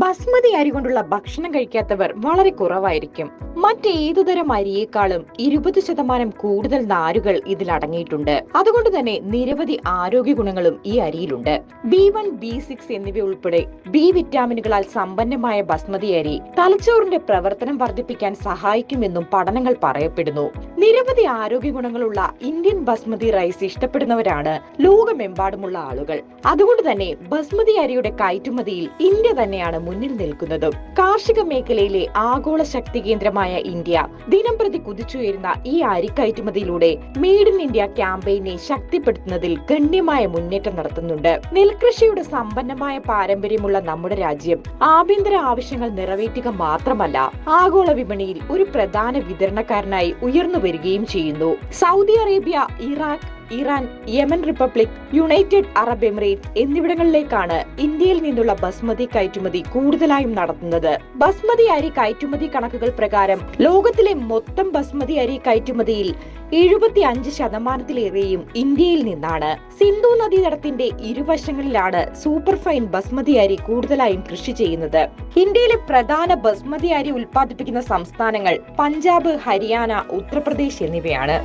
ബസ്മതി അരി കൊണ്ടുള്ള ഭക്ഷണം കഴിക്കാത്തവർ വളരെ കുറവായിരിക്കും. മറ്റേതു തരം അരിയേക്കാളും ഇരുപത് ശതമാനം കൂടുതൽ നാരുകൾ ഇതിൽ അടങ്ങിയിട്ടുണ്ട്. അതുകൊണ്ട് തന്നെ നിരവധി ആരോഗ്യ ഗുണങ്ങളും ഈ അരിയിലുണ്ട്. ബി വൺ ബി സിക്സ് എന്നിവ ഉൾപ്പെടെ ബി വിറ്റാമിനുകളാൽ സമ്പന്നമായ ബസ്മതി അരി തലച്ചോറിന്റെ പ്രവർത്തനം വർദ്ധിപ്പിക്കാൻ സഹായിക്കുമെന്നും പഠനങ്ങൾ പറയപ്പെടുന്നു. നിരവധി ആരോഗ്യ ഗുണങ്ങളുള്ള ഇന്ത്യൻ ബസ്മതി റൈസ് ഇഷ്ടപ്പെടുന്നവരാണ് ലോകമെമ്പാടുമുള്ള ആളുകൾ. അതുകൊണ്ട് തന്നെ ബസ്മതി അരിയുടെ കയറ്റുമതിയിൽ ഇന്ത്യ തന്നെയാണ് മുന്നിൽ നിൽക്കുന്നതും. കാർഷിക മേഖലയിലെ ആഗോള ശക്തി കേന്ദ്രമായ ഇന്ത്യ ദിനം പ്രതി കുതിച്ചുയരുന്ന ഈ അരി കയറ്റുമതിയിലൂടെ മെയ്ഡ് ഇൻ ഇന്ത്യ ക്യാമ്പയിനെ ശക്തിപ്പെടുത്തുന്നതിൽ ഗണ്യമായ മുന്നേറ്റം നടത്തുന്നുണ്ട്. നെൽകൃഷിയുടെ സമ്പന്നമായ പാരമ്പര്യമുള്ള നമ്മുടെ രാജ്യം ആഭ്യന്തര ആവശ്യങ്ങൾ നിറവേറ്റുക മാത്രമല്ല ആഗോള വിപണിയിൽ ഒരു പ്രധാന വിതരണക്കാരനായി ഉയർന്നു വരികയും ചെയ്യുന്നു. Saudi Arabia Iraq Iran Yemen Republic United Arab Emirate എന്നിവിടങ്ങളിലേക്കാണ് ഇന്ത്യയിൽ നിന്നുള്ള ബസ്മതി കയറ്റുമതി കൂടുതലായും നടത്തുന്നത്. ബസ്മതി അരി കയറ്റുമതി കണക്കുകൾ പ്രകാരം ലോകത്തിലെ മൊത്തം ബസ്മതി അരി കയറ്റുമതിയിൽ എഴുപത്തി അഞ്ച് ശതമാനത്തിലേറെയും ഇന്ത്യയിൽ നിന്നാണ്. സിന്ധു നദീതടത്തിന്റെ ഇരുവശങ്ങളിലാണ് സൂപ്പർ ഫൈൻ ബസ്മതി അരി കൂടുതലായും കൃഷി ചെയ്യുന്നത്. ഇന്ത്യയിലെ പ്രധാന ബസ്മതി അരി ഉൽപ്പാദിപ്പിക്കുന്ന സംസ്ഥാനങ്ങൾ പഞ്ചാബ് ഹരിയാന ഉത്തർപ്രദേശ് എന്നിവയാണ്.